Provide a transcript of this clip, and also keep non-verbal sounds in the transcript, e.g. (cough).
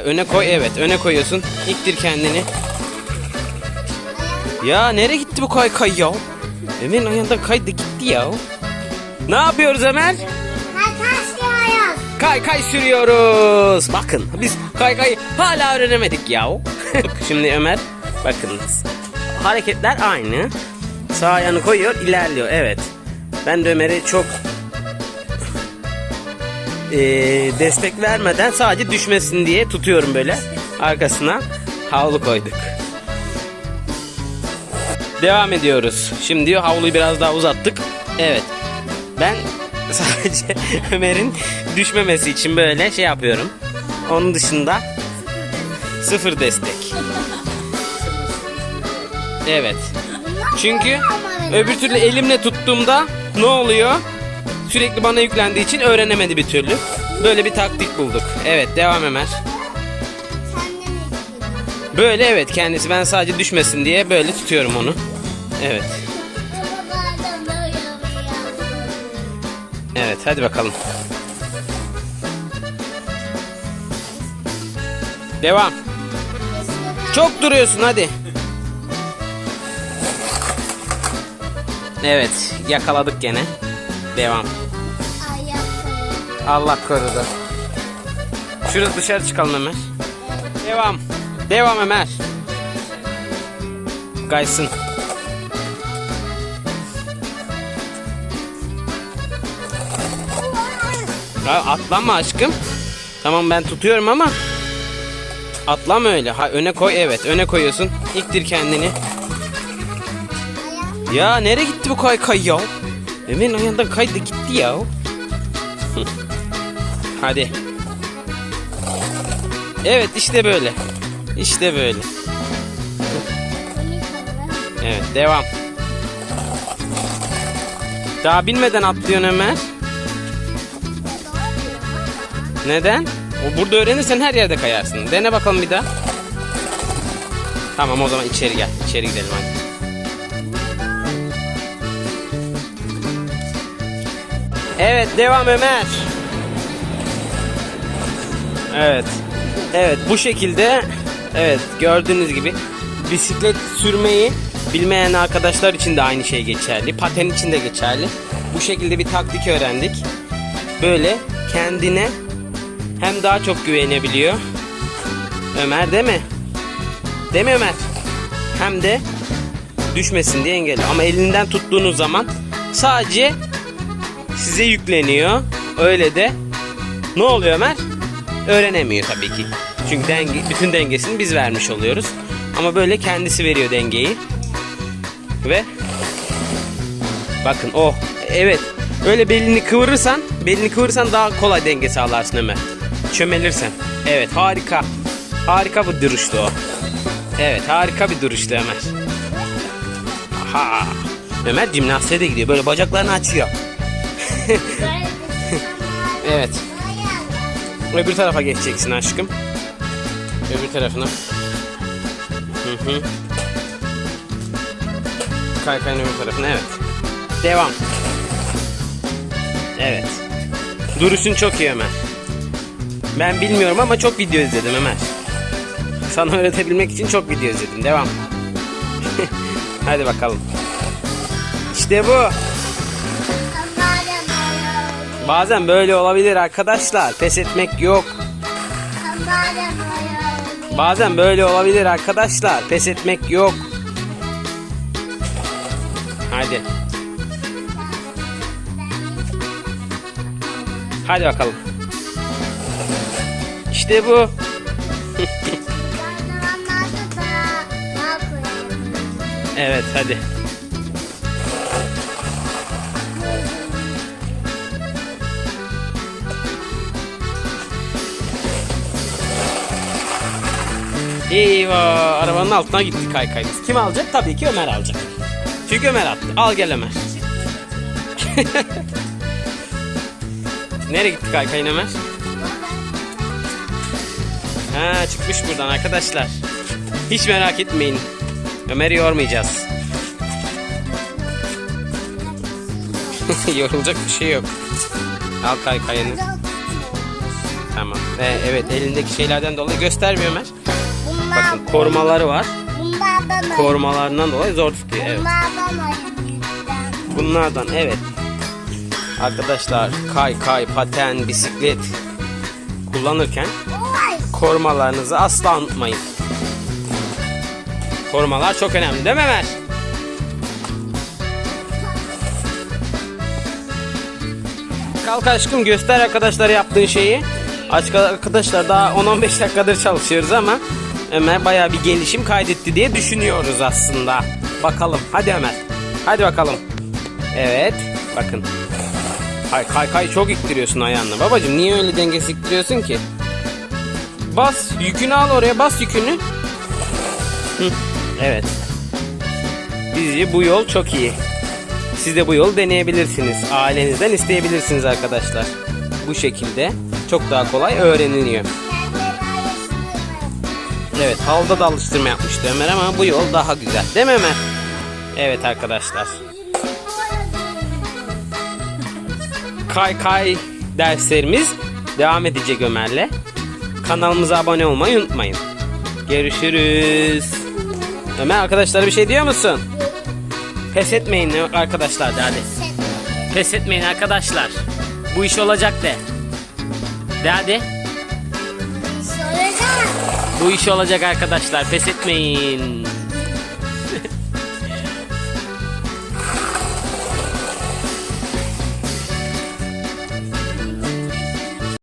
Öne koy evet öne koyuyorsun. İktir kendini. Ya nereye gitti bu kay kay ya? Ömer'in ayağından kaydı gitti ya. Ne yapıyoruz Ömer? Kay kay sürüyoruz. Bakın biz kay kay hala öğrenemedik ya. (laughs) Şimdi Ömer bakın hareketler aynı. Sağ ayağını koyuyor ilerliyor evet. Ben de Ömer'i çok eee, destek vermeden sadece düşmesin diye tutuyorum böyle arkasına havlu koyduk. Devam ediyoruz. Şimdi havluyu biraz daha uzattık. Evet. Ben (laughs) sadece Ömer'in düşmemesi için böyle şey yapıyorum. Onun dışında sıfır destek. Evet. Çünkü öbür türlü elimle tuttuğumda ne oluyor? Sürekli bana yüklendiği için öğrenemedi bir türlü. Böyle bir taktik bulduk. Evet devam Ömer. Böyle evet kendisi ben sadece düşmesin diye böyle tutuyorum onu. Evet. Evet hadi bakalım. Devam. Çok duruyorsun hadi. Evet yakaladık gene. Devam. Allah korudu. Şurada dışarı çıkalım Ömer. Devam. Devam Ömer. Kaysın. Ya atlama aşkım. Tamam ben tutuyorum ama atlama öyle. Ha öne koy evet öne koyuyorsun. İktir kendini. Ya nereye gitti bu kay kay ya? Ömer'in ayağından kaydı gitti ya. Hadi. Evet işte böyle. İşte böyle. Evet devam. Daha bilmeden atlıyorsun Ömer. Neden? O burada öğrenirsen her yerde kayarsın. Dene bakalım bir daha. Tamam o zaman içeri gel. İçeri gidelim hadi. Evet devam Ömer. Evet. Evet bu şekilde evet gördüğünüz gibi bisiklet sürmeyi bilmeyen arkadaşlar için de aynı şey geçerli. Paten için de geçerli. Bu şekilde bir taktik öğrendik. Böyle kendine hem daha çok güvenebiliyor. Ömer değil mi? Değil mi Ömer? Hem de düşmesin diye engelliyor. Ama elinden tuttuğunuz zaman sadece size yükleniyor. Öyle de ne oluyor Ömer? Öğrenemiyor tabii ki. Çünkü denge, bütün dengesini biz vermiş oluyoruz. Ama böyle kendisi veriyor dengeyi. Ve bakın o evet öyle belini kıvırırsan belini kıvırırsan daha kolay denge sağlarsın Ömer. Çömelirsen. Evet harika. Harika bir duruştu o. Evet harika bir duruştu Ömer. Aha. Ömer jimnastiğe de gidiyor. Böyle bacaklarını açıyor. (laughs) Evet. Öbür tarafa geçeceksin aşkım. Öbür tarafına. Hı hı. Kaykayın öbür tarafına evet. Devam. Evet. Duruşun çok iyi Ömer. Ben bilmiyorum ama çok video izledim Ömer. Sana öğretebilmek için çok video izledim. Devam. (laughs) Hadi bakalım. İşte bu. Bazen böyle olabilir arkadaşlar. Pes etmek yok. Bazen böyle olabilir arkadaşlar. Pes etmek yok. Hadi. Hadi bakalım. İşte bu. (laughs) Evet hadi. Eyvah arabanın altına gitti kaykayımız. Kim alacak? Tabii ki Ömer alacak. Çünkü Ömer attı. Al gel Ömer. (laughs) Nereye gitti kaykayın Ömer? Ha çıkmış buradan arkadaşlar. Hiç merak etmeyin. Ömer'i yormayacağız. (laughs) Yorulacak bir şey yok. Al kaykayını. Tamam. Ee, evet elindeki şeylerden dolayı göstermiyor Ömer. Bakın korumaları var. bunlardan. Korumalarından dolayı zor tutuyor. Evet. Bunlardan evet. Arkadaşlar kay kay paten bisiklet kullanırken korumalarınızı asla unutmayın. Korumalar çok önemli değil mi Ömer? Kalk aşkım göster arkadaşlar yaptığın şeyi. Arkadaşlar daha 10-15 dakikadır çalışıyoruz ama Ömer bayağı bir gelişim kaydetti diye düşünüyoruz aslında. Bakalım hadi Ömer. Hadi bakalım. Evet bakın. Kay kay kay çok ittiriyorsun ayağınla. Babacım niye öyle dengesiz ittiriyorsun ki? Bas yükünü al oraya bas yükünü. Evet. Bizce bu yol çok iyi. Siz de bu yolu deneyebilirsiniz. Ailenizden isteyebilirsiniz arkadaşlar. Bu şekilde çok daha kolay öğreniliyor. Evet havda da alıştırma yapmıştı Ömer ama bu yol daha güzel. Değil mi Ömer? Evet arkadaşlar. Kay kay derslerimiz devam edecek Ömer'le. Kanalımıza abone olmayı unutmayın. Görüşürüz. Ömer arkadaşlara bir şey diyor musun? Pes etmeyin arkadaşlar hadi. Pes etmeyin arkadaşlar. Bu iş olacak de. De hadi. Bu iş olacak arkadaşlar. Pes etmeyin.